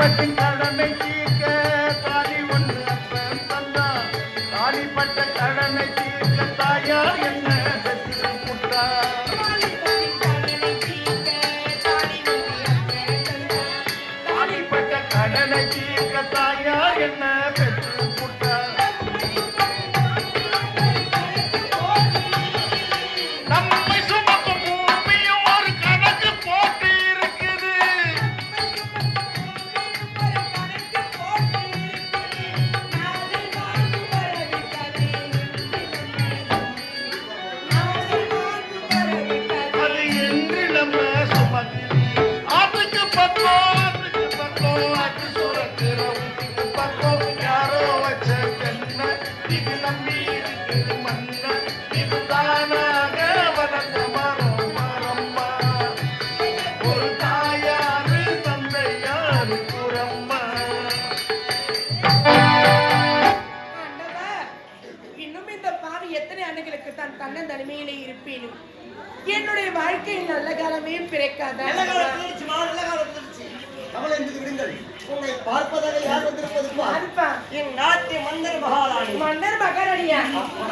வாலிபத்தின் கடனை தீர்க்க தாலி ஒன்று அப்பன் தந்தார். தாலிப்பட்ட கடனை தீர்க்க தாயார் என்ன தாலிப்பட்ட கடனை தீர்க்க தாயார் என்ன எத்தனை ஆண்டுகளுக்கு தான் தன்னன் தனிமையிலே இருப்பேனும்? என்னுடைய வாழ்க்கையில் நல்ல காலமே பிறக்காதா? நல்ல காலம் வந்துருச்சுமா, நல்ல காலம் வந்துருச்சு. கவலை என்பது விடுங்கள். உன்னை பார்ப்பதாக யார் வந்திருப்பது? பார். அன்பா, என் நாட்டு மன்னர் மகாராணி. மன்னர் மகாராணியா?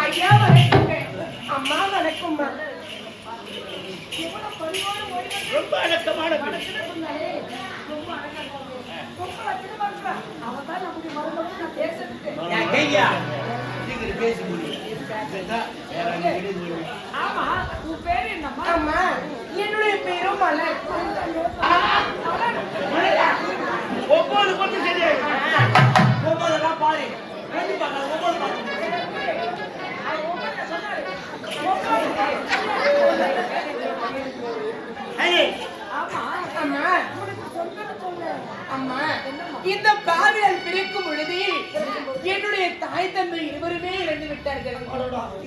ஐயா வணக்கங்க அம்மா வணக்கம்மா. ரொம்ப அடக்கமான பேசி முடியும் ஆமா உன் பேரு என்னம்மா? அம்மா என்னுடைய பேரும் மலர் பாரு. ஏய், அம்மா. அம்மா. இந்த பாவியல் பிறக்கும் பொழுது என்னுடைய தாய் தந்தை இருவருமே இறந்து விட்டார்கள்.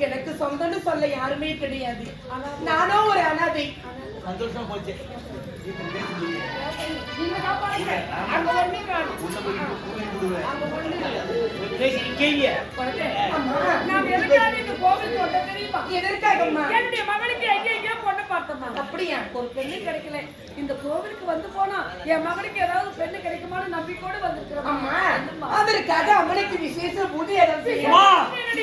எனக்கு சொந்தம்னு சொல்ல யாருமே கிடையாது. நானோ ஒரு அனாதை. சந்தோஷமா போச்சு. என்னுடைய மகனுக்கு எங்க எங்கேயோ பொண்ணு பார்த்தோம்மா. அப்படியா? ஒரு பெண்ணு கிடைக்கல. இந்த கோவிலுக்கு வந்து போனா என் மகனுக்கு ஏதாவது பெண்ணு கிடைக்குமான்னு நம்பிக்கையோடு வந்திருக்கிறோம். அம்மா அதற்காக அம்மனுக்கு விசேஷ பூஜை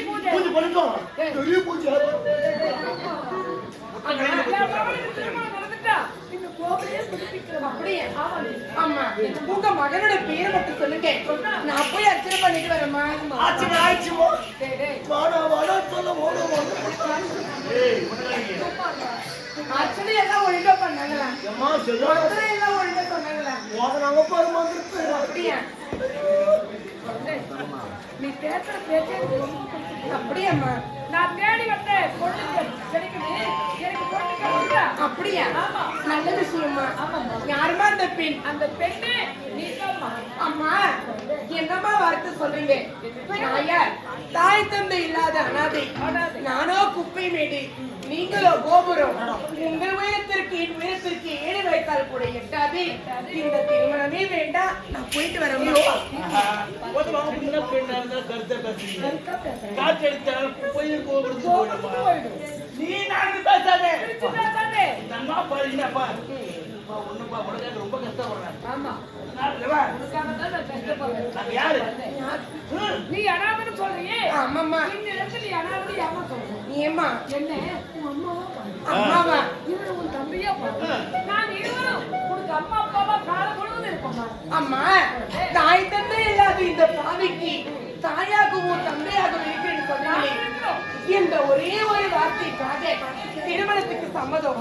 பூஜை? பண்ணிட்டோம் பெரிய பூஜை உங்க மகனோட பேரை மட்டும் சொல்லுங்க. நான் போய் அர்ச்சனை பண்ணிட்டு. வாடா வாடா சொல்ல அர்ச்சனை எல்லாம் ஒழுங்கா சொல்லுவா அர்ச்சனை எல்லாம் ஒழுங்கா சொன்னாங்களா வாங்க பாரு வந்துருக்கு அப்படியா? டேய், நீ பேசுற பேச்சே. அப்படியாம்மா? நான் தேடி வந்தேன் பொண்ணு எனக்கு அப்படியா? ஆமா. நல்ல ஆமாம்மா. யாருமா அந்த பெண்? அந்த பெண்ணு நீ அம்மா. சொல்றீங்க. நான் யார் தாய் தந்தை இல்லாத அனாதை. நானோ குப்பை மேடு நீங்களோ கோபுரம். உங்கள் உயரத்திற்கு என் உயரத்திற்கு ஏழு வைத்தால் கூட எட்டாது. இந்த திருமணமே வேண்டாம். நான் போயிட்டு போயிடுமா. நீ நான் பேசாதே. நன்னா பாரு என்னப்பா ஒண்ணுப்பா ரொம்ப கஷ்டப்படுறேன் ஆமா. யாரு. நீ அனாமன்னு சொல்றியே. ஆமாம்மா. இந்த இடத்துல நீ அனாமன்னு ஏமா சொல்ற? ஏம்மா? என்ன? உன் அம்மாவா? பாரு. அம்மாவா? இவரு உன் தம்பியா பாரு. நான் இருவரும் உனக்கு அம்மா அப்பாவா காலம் முழுவதும் இருப்போம்மா அம்மா தாய் தந்தை இல்லாத இந்த பாவிக்கு தாயாகவும் தந்தையாகவும் இருக்கிறேன்னு சொன்னாலே இந்த ஒரே ஒரு வார்த்தைக்காக திருமணத்துக்கு சம்மதம்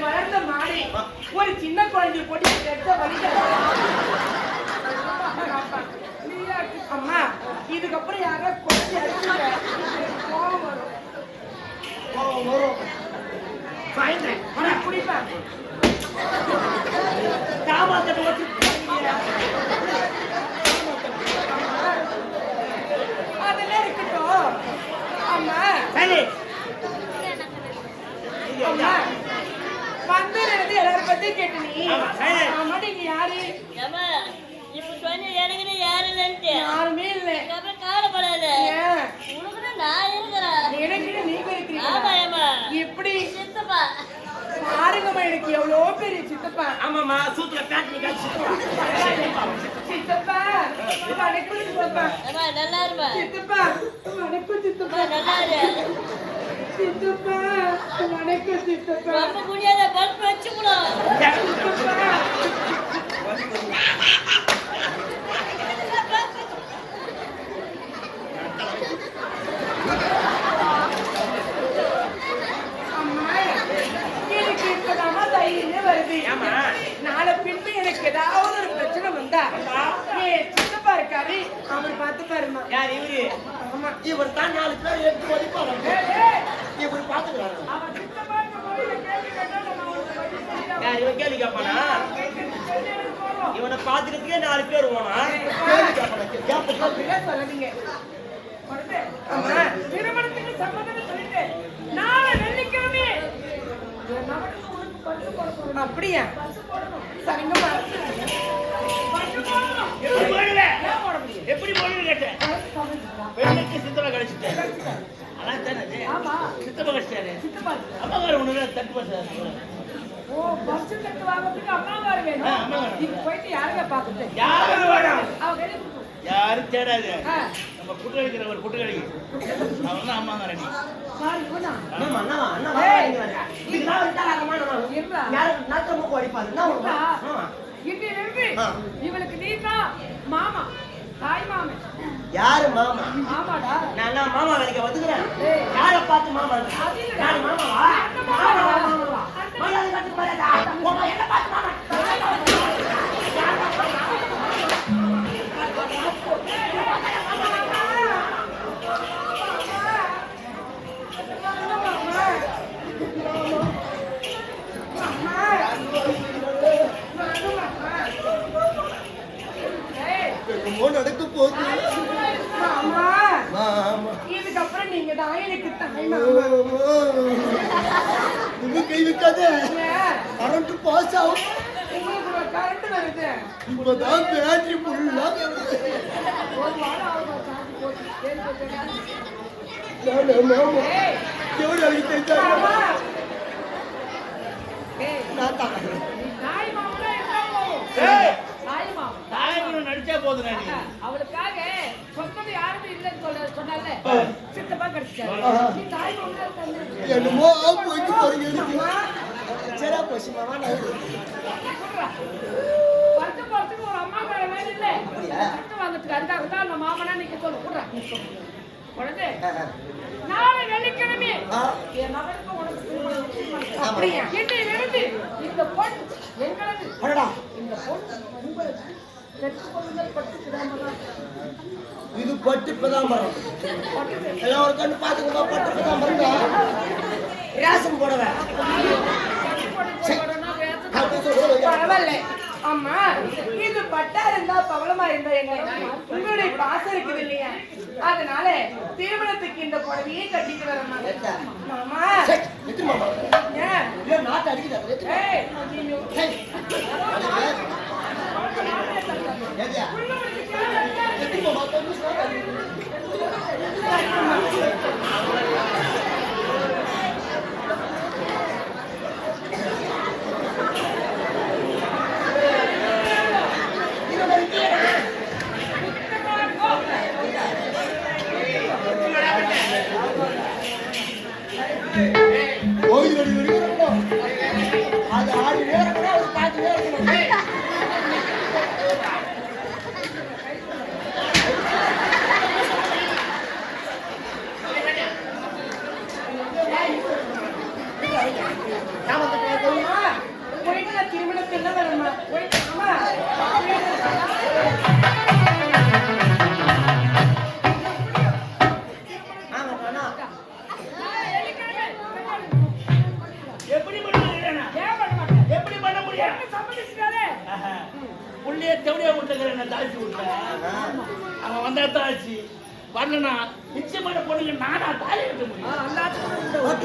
வளர்ந்த மாடி. ஒரு சின்ன குழந்தைய போட்டு அம்மா இதுக்கப்புறம் யாராவது கோவம் வரும். கோவம் வரும். சாயந்தரம் குடிப்பேன் காமாத்தட்டை அம்மா வந்ததுலேருந்து எல்லாரும் பத்தி கேட்டு நீ ஆமா, நீங்க யாரு இப்ப சொன்ன யாரும் இல்லைன்ட்டு. யாருமே இல்லை இதுக்கப்புறம் கவலைப்படாத. நான் இருக்கிறேன். எனக்கு நீங்க ஆமா, இருக்கிறீங்க ஏம்மா. எப்படி சித்தப்பா. பாருங்கம்மா எனக்கு எவ்வளோ பெரிய சித்தப்பா ஆமாம்மா சூத்துல பேட்டரி காய்ச்சி சித்தப்பா வணக்கம் சித்தப்பா நல்லா இருமா. சித்தப்பா வணக்கம் சித்தப்பா நல்லா இரு. சித்தப்பா வணக்கம் சித்தப்பா ரொம்ப முடியாத பல்ப் வச்சுக்கணும். சித்தப்பா அம்மா, எனக்கு இப்பதாம்மா தைரியமே வருது. ஏம்மா? நாளை பின்பு எனக்கு ஏதாவது ஒரு பிரச்சனை வந்தா ஏன் சித்தப்பா இருக்காரு அவர் பார்த்து பாருமா யார் இவரு ஆமா இவர் தான் நாலு பேர் எடுத்து மதிப்பாங்க ஏய், ஏய், இவர் பாத்துக்கிறாரு அவன் சித்தப்பா இருக்க போது இந்த கேள்வி கேட்டா நம்ம அவனுக்கு பதில் சொல்லிதான் யார் இவன் கேள்வி கேட்பானா போறோம். இவனை பாத்துக்கிறதுக்கே நாலு பேர் போனா திருமணத்துக்கு சம்மதம்னு சொல்லிட்டு, நாளை வெள்ளிக்கிழமை. அப்படியா? போடணும். எப்படி போடுவே? ஏன் போட முடியும்? எப்படி போடுன்னு கேட்டேன். பெண்ணுக்கு சித்தப்பா கிடைச்சிட்டேன் அதான் தானே சித்தப்பா கிடைச்சிட்டாரு. அம்மா ஒண்ணு தட்டு பாசாரு ஓ பஸ் கட்டு வாங்குறதுக்கு அம்மா வேணும். இது போயிட்டு யாருங்க வேணாம் அவ வெளியே கொடுக்கணும். யாரும் தேடாது நம்ம குட்டு கழிக்கிற ஒரு குட்டு கழிக்கு அவன் தான் அம்மா அண்ணா, அண்ணா, நான் விட்டா. இருடா. யாரு ஒரு இருடா. ஆமா. இன்றிலிருந்து ஆ. இவளுக்கு நீதான் மாமா தாய் மாமன் யாரு மாமா ஆமாடா நான் மாமா வேலைக்கு வந்துக்கிறேன். யாரை பார்த்து மாமா. யாரு மாமாவா? என்னமோ நடக்க போகுது. மாமா. மாமா. இதுக்கப்புறம் நீங்க தான் எனக்கு தாய் மாமா. இது கை வைக்காத. ஏன்? கரண்ட் பாஸ் ஆகும். கரண்ட் வருது. இப்பதான் பேட்டரி ஃபுல்லா ஒரு வாரம் ஆகும் சார்ஜ் போட்டு. ஏறி போச்சுடா. மாமா நான் தான் நீ தாய் மாமனா இருந்தா போதும். ஏய். தாய் மாமன். நீ. அவளுக்காக சொந்தம் யாருமே இல்லைன்னு சொல்ல சொன்னால சித்தப்பா இருக்காங்க என்னமோ போயிட்டு போறீங்க. அம்மா, சரா போச்சு மாமா நான் ஒரு அம்மா மேல இல்ல? சட்டு வாங்கறதுக்கு அதுக்காக தான் அந்த மாமனா நீங்க சொல்ல கூடா உடனே ஆ, ஆ. நாளை வெள்ளிக்கிழமை என் மகனுக்கு உனக்கு. அப்படியா? இந்த பொன் எங்களது. இந்த பொன் உங்களுக்கு இது பட்டு பிதாம்பரம் எல்லாம் ஒரு கண்ணு பட்டு பிதாம்பரம் ரேஷன் போடுவேன் பரவாயில்ல. அம்மா இது பட்டா இருந்தா பவளமா இருந்தா என்ன? உங்களுடைய பாசம் இருக்குது இல்லையா? அதனால திருமணத்துக்கு இந்த புடவையே கட்டிட்டு வரணும் மாமா. ஏன்? நாட்டு அடிக்குது? எத்தனை ஏய்,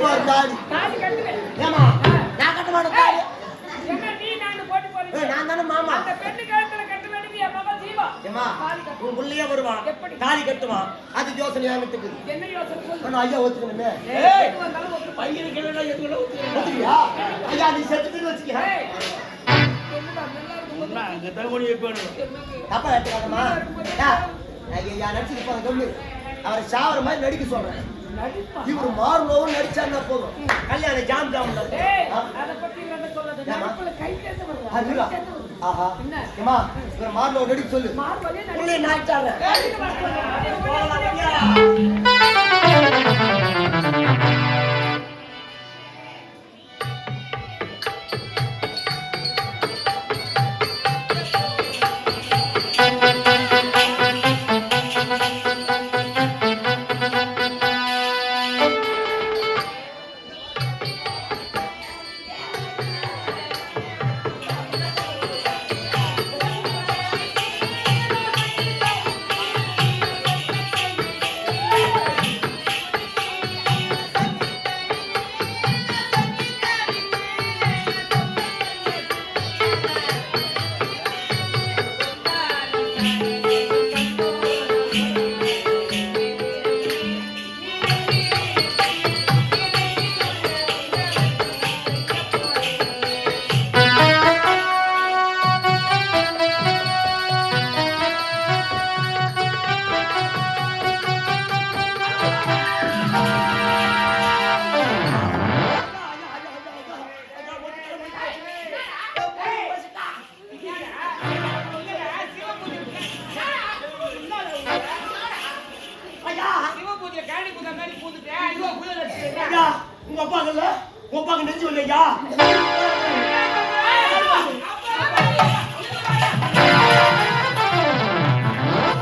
கட்டுவார் ஏமா நான் கட்ட மாட்டேன் தாலி என்ன நீ நான் தானே மாமா. ஏமா உன் புள்ளையே வருவான் எப்படி? தாலி கட்டுவான் அது யோசனை ஆகிட்டு என்ன யோசனை ஐயா ஒத்துக்கணுமே. பையனுக்கு ஊத்துறேன் ஒத்துக்கியா ஐயா நீ செத்துட்டு வச்சுக்க தப்பா எடுத்துக்காதம்மா. ஐயா நடிச்சுட்டு போன சொல்லு. அவரை சாவர மாதிரி நடிக்க சொல்றேன். இவர் மாறணும் நடிச்சாருன்னா போதும். கல்யாணம் ஜாம் ஜாம் ஏய் அத பத்தி இல்ல. சொல்லாத ஏம்மா?